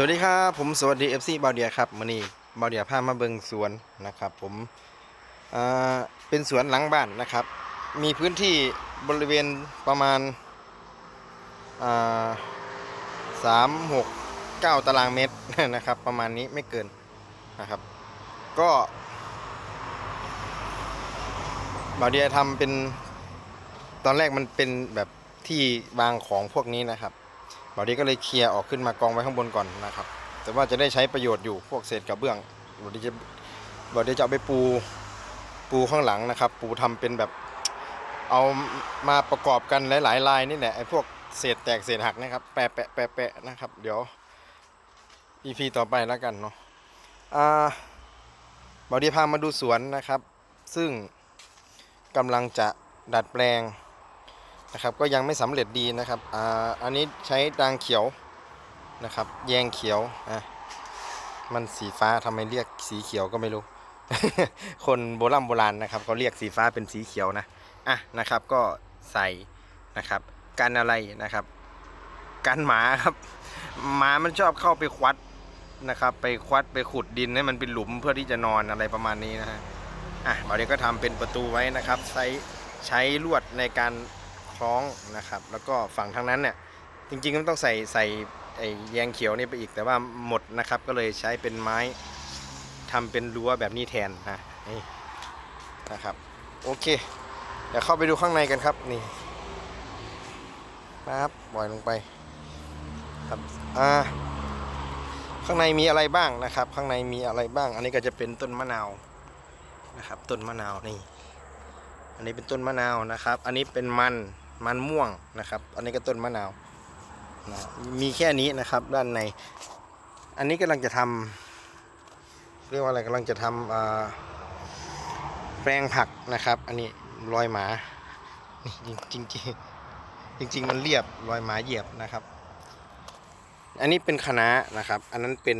สวัสดีครับผมสวัสดี FC บาวเดียครับมื่อนี้บาวเดียพามาเบิงสวนนะครับ ผมอ่าเป็นสวนหลังบ้านนะครับ มีพื้นที่บริเวณประมาณอ่าสามหกเก้าตารางเมตรนะครับ ประมาณนี้ไม่เกินนะครับ ก็บาวเดียทำเป็นตอนแรกมันเป็นแบบที่วางของพวกนี้นะครับ บอดี้ก็เลยเคลียร์ออกขึ้นมากองไว้ข้างบนก่อนนะครับ แต่ว่าจะได้ใช้ประโยชน์อยู่พวกเศษกระเบื้องบอดี้จะบอดี้จะเอาไปปูปูข้างหลังนะครับ ปูทำเป็นแบบเอามาประกอบกันหลายๆลายนี่แหละไอ้พวกเศษแตกเศษหักนะครับ แปะแปะแปะแปะนะครับ เดี๋ยว EP ต่อไปแล้วกันเนาะอ่าบอดี้พามาดูสวนนะครับ ซึ่งกำลังจะดัดแปลง นะครับก็ยังไม่สำเร็จดีนะครับอ่าอันนี้ใช้ดางเขียวนะครับ แยงเขียวอะมันสีฟ้าทำไมเรียกสีเขียวก็ไม่รู้ คนโบราณโบราณนะครับเขาเรียกสีฟ้าเป็นสีเขียวนะอะนะครับก็ใส่นะครับกันอะไรนะครับกันหมาครับหมามันชอบเข้าไปควัดนะครับ ไปควัดไปขุดดินให้มันเป็นหลุมเพื่อที่จะนอนอะไรประมาณนี้นะฮะอะบอดี้ก็ทำเป็นประตูไว้นะครับ ใช้ใช้ลวดในการ คล้องนะครับ แล้วก็ฝั่งทางนั้นเนี่ยจริงๆมันต้องใส่ใส่ไอ้แยงเขียวนี่ไปอีกแต่ว่าหมดนะครับก็เลยใช้เป็นไม้ทำเป็นรั้วแบบนี้แทนนะนี่นะครับโอเค เดี๋ยวเข้าไปดูข้างในกันครับนี่นะครับปล่อยลงไปครับอ่าข้างในมีอะไรบ้างนะครับ ข้างในมีอะไรบ้าง อันนี้ก็จะเป็นต้นมะนาวนะครับ ต้นมะนาวนี่ อันนี้เป็นต้นมะนาวนะครับ อันนี้เป็นมัน มันม่วงนะครับ อันนี้ก็ต้นมะนาวนะมีแค่นี้นะครับด้านใน อันนี้กำลังจะทำเรียกว่าอะไรกำลังจะทำอ่าแปลงผักนะครับ อันนี้รอยหมาจริงจริงๆจริงๆมันเรียบรอยหมาเหยียบนะครับ อันนี้เป็นคะน้านะครับ อันนั้นเป็น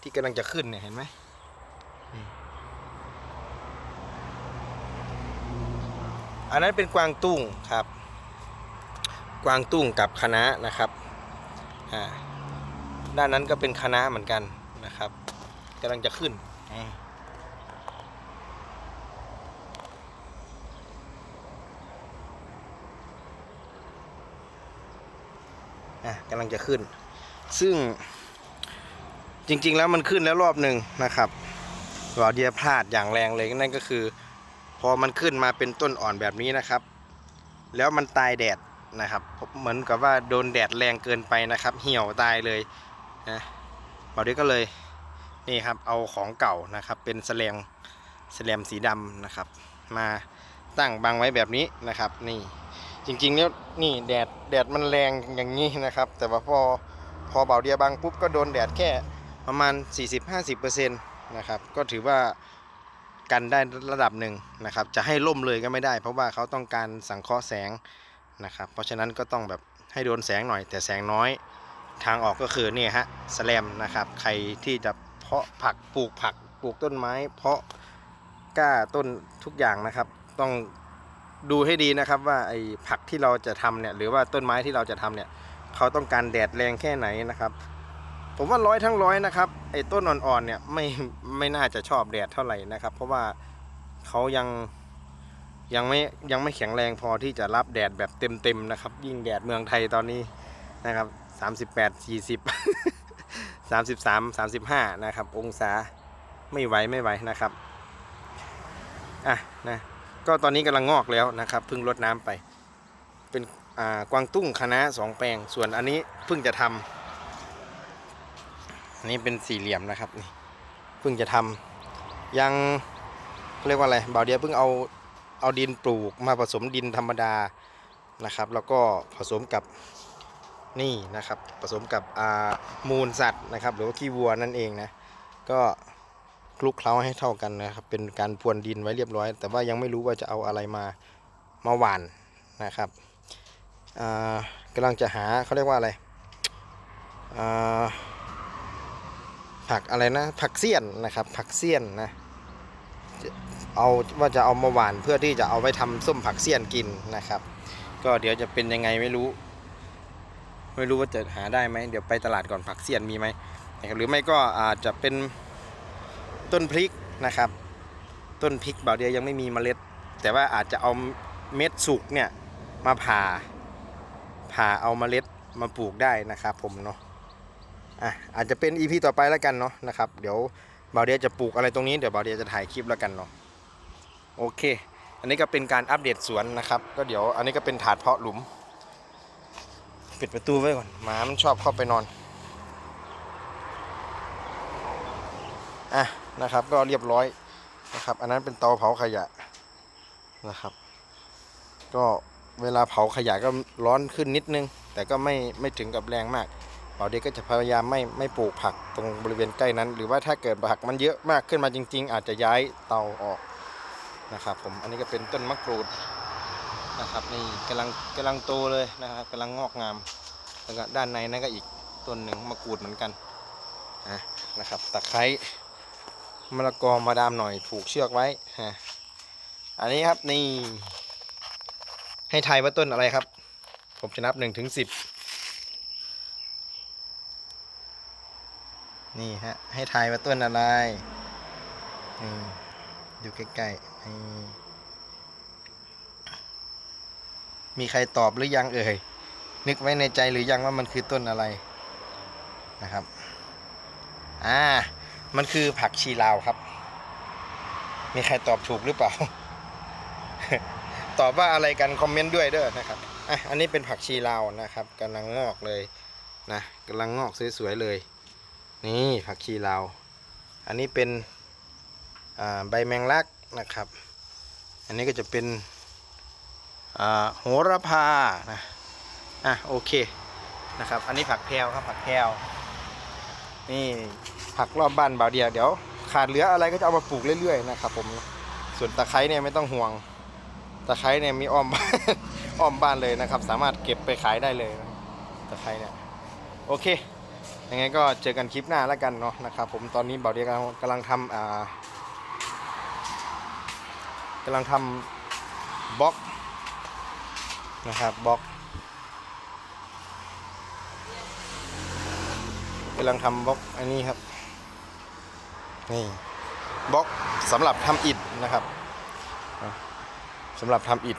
ที่กำลังจะขึ้นเนี่ยเห็นไหมอันนั้นเป็นกวางตุ้งครับ กวางตุ้งกับคะน้านะครับอ่าด้านนั้นก็เป็นคะน้าเหมือนกันนะครับกำลังจะขึ้นอ่าอะกำลังจะขึ้น ซึ่งจริงๆแล้วมันขึ้นแล้วรอบหนึ่งนะครับวาเดียพลาดอย่างแรงเลยนั่นก็คือ พอมันขึ้นมาเป็นต้นอ่อนแบบนี้นะครับ แล้วมันตายแดด นะครับเหมือนกับว่าโดนแดดแรงเกินไปนะครับ เหี่ยวตายเลยนะบอดี้ก็เลยนี่ครับเอาของเก่านะครับเป็นแสลมแสลมสีดำนะครับ มาตั้งบังไว้แบบนี้นะครับ นี่จริงๆแล้วนี่แดดแดดมันแรงอย่างนี้นะครับ แต่ว่าพอพอเบาเดียบังปุ๊บก็โดนแดดแค่ประมาณ 40-50%นะครับก็ถือว่ากันได้ระดับหนึ่งนะครับ จะให้ล่มเลยก็ไม่ได้ เพราะว่าเขาต้องการสังเคราะห์แสง นะครับเพราะฉะนั้นก็ต้องแบบให้โดนแสงหน่อย แต่แสงน้อยทางออกก็คือนี่ฮะสแลมนะครับใครที่จะเพาะผักปลูกผักปลูกต้นไม้ เพาะกล้าต้นทุกอย่างนะครับ ต้องดูให้ดีนะครับว่าไอ้ผักที่เราจะทำเนี่ยหรือว่าต้นไม้ที่เราจะทำเนี่ยเขาต้องการแดดแรงแค่ไหนนะครับ ผมว่าร้อยทั้งร้อยนะครับไอ้ต้นอ่อนๆเนี่ยไม่ไม่น่าจะชอบแดดเท่าไหร่นะครับ เพราะว่าเขายัง ยังไม่ยังไม่แข็งแรงพอที่จะรับแดดแบบเต็มๆนะครับ ยิ่งแดดเมืองไทยตอนนี้นะครับ38 40 33 35 นะครับ องศาไม่ไหวไม่ไหวนะครับอะนะก็ตอนนี้กำลังงอกแล้วนะครับเพิ่งรดน้ำไป เป็นอ่ากวางตุ้งคณะสองแปลง ส่วนอันนี้เพิ่งจะทำอันนี้เป็นสี่เหลี่ยมนะครับนี่เพิ่งจะทำยังเรียกว่าอะไรบ่าวเดียเพิ่งเอา เอาดินปลูกมาผสมดินธรรมดานะครับ แล้วก็ผสมกับนี่นะครับ ผสมกับมูลสัตว์นะครับ หรือว่าขี้วัวนั่นเองนะก็คลุกเคล้าให้เท่ากันนะครับ เป็นการพรวนดินไว้เรียบร้อย แต่ว่ายังไม่รู้ว่าจะเอาอะไรมามาหว่านนะครับกำลังจะหาเขาเรียกว่าอะไรผักอะไรนะผักเสี้ยนนะครับ ผักเสี้ยนนะ เอาว่าจะเอามาหวานเพื่อที่จะเอาไว้ทำส้มผักเสี้ยนกินนะครับ ก็เดี๋ยวจะเป็นยังไงไม่รู้ ไม่รู้ว่าจะหาได้ไหมเดี๋ยวไปตลาดก่อนผักเสี้ยนมีไหมหรือไม่ก็อาจจะเป็นต้นพริกนะครับ ต้นพริกบ่าวเดียยังไม่มีเมล็ด แต่ว่าอาจจะเอาเม็ดสุกเนี่ยมาผ่าผ่าเอาเมล็ดมาปลูกได้นะครับ ผมเนาะอะอาจจะเป็น EP ต่อไปแล้วกันเนาะนะครับ เดี๋ยวบาเดียจะปลูกอะไรตรงนี้เดี๋ยวบาเดียจะถ่ายคลิปแล้วกันเนาะ โอเค อันนี้ก็เป็นการอัปเดตสวนนะครับ ก็เดี๋ยวอันนี้ก็เป็นถาดเพาะหลุม ปิดประตูไว้ก่อน หมามันชอบเข้าไปนอน อะนะครับ ก็เรียบร้อยนะครับ อันนั้นเป็นเตาเผาขยะนะครับ ก็เวลาเผาขยะก็ร้อนขึ้นนิดนึง แต่ก็ไม่ไม่ถึงกับแรงมากเบาเด็กก็จะพยายามไม่ไม่ปลูกผักตรงบริเวณใกล้นั้น หรือว่าถ้าเกิดผักมันเยอะมากขึ้นมาจริง ๆ อาจจะย้ายเตาออก นะครับ ผมอันนี้ก็เป็นต้นมะกรูดนะครับนี่กำลังกำลังโตเลยนะครับกำลังงอกงาม แล้วก็ด้านในนั่นก็อีกต้นหนึ่งมะกรูดเหมือนกันนะนะครับตะไคร้มะละกอมาดามหน่อยผูกเชือกไว้ฮะอันนี้ครับนี่ให้ทายว่าต้นอะไรครับ ผมจะนับหนึ่งถึงสิบนี่ฮะให้ทายว่าต้นอะไรนี่อ ยู่ใกล้ๆมีใครตอบหรือยังเอ่ย นึกไว้ในใจหรือยังว่ามันคือต้นอะไรนะครับ อ่า มันคือผักชีลาวครับ มีใครตอบถูกหรือเปล่า ตอบว่าอะไรกันคอมเมนต์ด้วยเด้อนะครับ อะ อันนี้เป็นผักชีลาวนะครับกำลังงอกเลยนะกำลังงอกสวยๆเลย นี่ผักชีลาว อันนี้เป็น ใบแมงลักนะครับ อันนี้ก็จะเป็นโหระพานะอะโอเคนะครับ อันนี้ผักแพรวครับผักแพรวนี่ผักรอบบ้านเบาเดียวเดี๋ยว ขาดเหลืออะไรก็จะเอามาปลูกเรื่อยๆนะครับผมส่วนตะไคร้เนี่ยไม่ต้องห่วงตะไคร้เนี่ยมีอ้อมบ้านอ้อมบ้านเลยนะครับ สามารถเก็บไปขายได้เลยนะตะไคร้เนี่ยโอเคยังไงก็เจอกันคลิปหน้าแล้วกันเนาะนะครับผมตอนนี้เบาเดียวกกำลังทำอ่า กำลังทำบล็อกนะครับบล็อกกำลังทำบล็อกอันนี้ครับ นี่บล็อกสำหรับทำอิฐนะครับสำหรับทำอิฐ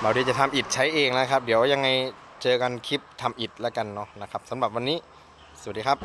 เบาดีจะทำอิฐใช้เองนะครับ เดี๋ยวยังไงเจอกันคลิปทำอิฐแล้วกันเนาะนะครับสำหรับวันนี้ สวัสดีครับ